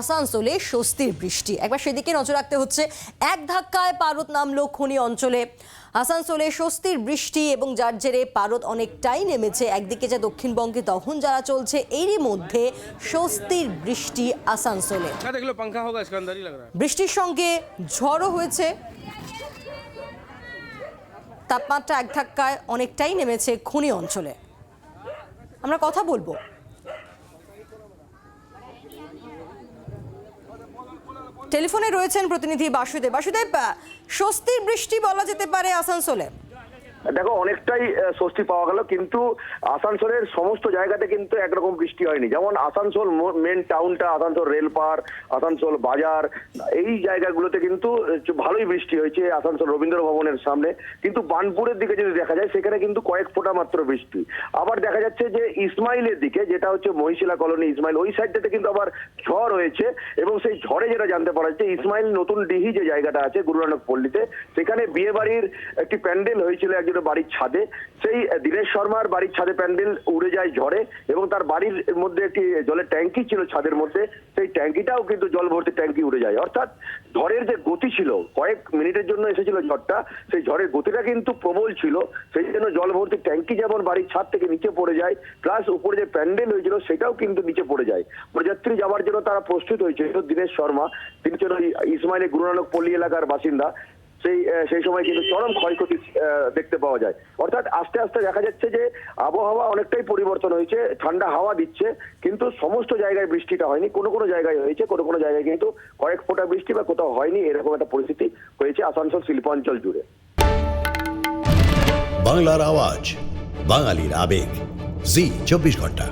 আসানসোলে স্বস্তির বৃষ্টি। একবার সেদিকে নজর রাখতে হচ্ছে। এক ধাক্কায় পারদ নামলো খনি অঞ্চলে। আসানসোলে স্বস্তির বৃষ্টি এবং যার জেরে পারদ অনেকটাই নেমেছে। একদিকে যা দক্ষিণবঙ্গে তখন যারা চলছে এরই মধ্যে স্বস্তির বৃষ্টি আসানসোলে। বৃষ্টির সঙ্গে ঝড়ও হয়েছে। তাপমাত্রা এক ধাক্কায় অনেকটাই নেমেছে খনি অঞ্চলে। আমরা কথা বলব। টেলিফোনে রয়েছেন প্রতিনিধি বাসুদেব। বাসুদেব স্বস্তির বৃষ্টি বলা যেতে পারে আসানসোলে। দেখো, অনেকটাই স্বস্তি পাওয়া গেল, কিন্তু আসানসোলের সমস্ত জায়গাতে কিন্তু একরকম বৃষ্টি হয়নি। যেমন আসানসোল মেন টাউনটা আসানসোল রেলপার, আসানসোল বাজার, এই জায়গাগুলোতে কিন্তু ভালোই বৃষ্টি হয়েছে আসানসোল রবীন্দ্র ভবনের সামনে। কিন্তু বানপুরের দিকে যদি দেখা যায়, সেখানে কিন্তু কয়েক ফোঁটা মাত্র বৃষ্টি। আবার দেখা যাচ্ছে যে ইসমাইলের দিকে, যেটা হচ্ছে মহিশিলা কলোনি ইসমাইল, ওই সাইডটাতে কিন্তু আবার ঝড় হয়েছে এবং সেই ঝড়ে যেটা জানতে পারা যাচ্ছে, ইসমাইল নতুন ডিহি যে জায়গাটা আছে গুরু নানক পল্লীতে, সেখানে বিয়ে বাড়ির একটি প্যান্ডেল হয়েছিল একজনের বাড়ির ছাদে। সেই দীনেশ শর্মার বাড়ির ছাদে প্যান্ডেল উড়ে যায় ঝড়ে এবং তার বাড়ির মধ্যে একটি জলের ট্যাঙ্কি ছিল ছাদের মধ্যে। সেই ট্যাঙ্কিটাও কিন্তু জল ভর্তি ট্যাঙ্কি উড়ে যায়। অর্থাৎ ঝড়ের যে গতি ছিল, কয়েক মিনিটের জন্য এসেছিল ঝড়টা, সেই ঝড়ের গতিটা কিন্তু প্রবল ছিল। সেই জন্য জল ভর্তি ট্যাঙ্কি যেমন বাড়ির ছাদ থেকে নিচে পড়ে যায়, প্লাস উপরে যে প্যান্ডেল হয়েছিল, সেটাও কিন্তু নিচে পড়ে যায়। বরযাত্রী যাওয়ার জন্য তারা প্রস্তুত হয়েছিল দীনেশ শর্মা, তিনি ছিল ইসমাইলের গুরুনানক পল্লী এলাকার বাসিন্দা। সেই সেই সময় কিন্তু চরম ক্ষয়ক্ষতি দেখতে পাওয়া যায়। অর্থাৎ আস্তে আস্তে দেখা যাচ্ছে যে আবহাওয়া অনেকটাই পরিবর্তন হয়েছে, ঠান্ডা হাওয়া দিচ্ছে, কিন্তু সমস্ত জায়গায় বৃষ্টিটা হয়নি। কোনো কোনো জায়গায় হয়েছে, কোনো কোনো জায়গায় কিন্তু কয়েক ফোঁটা বৃষ্টি বা কোথাও হয়নি, এরকম একটা পরিস্থিতি হয়েছে আসানসোল শিল্পাঞ্চল জুড়ে। বাংলার আওয়াজ, বাঙালির আবেগ। জি, চব্বিশ ঘণ্টা।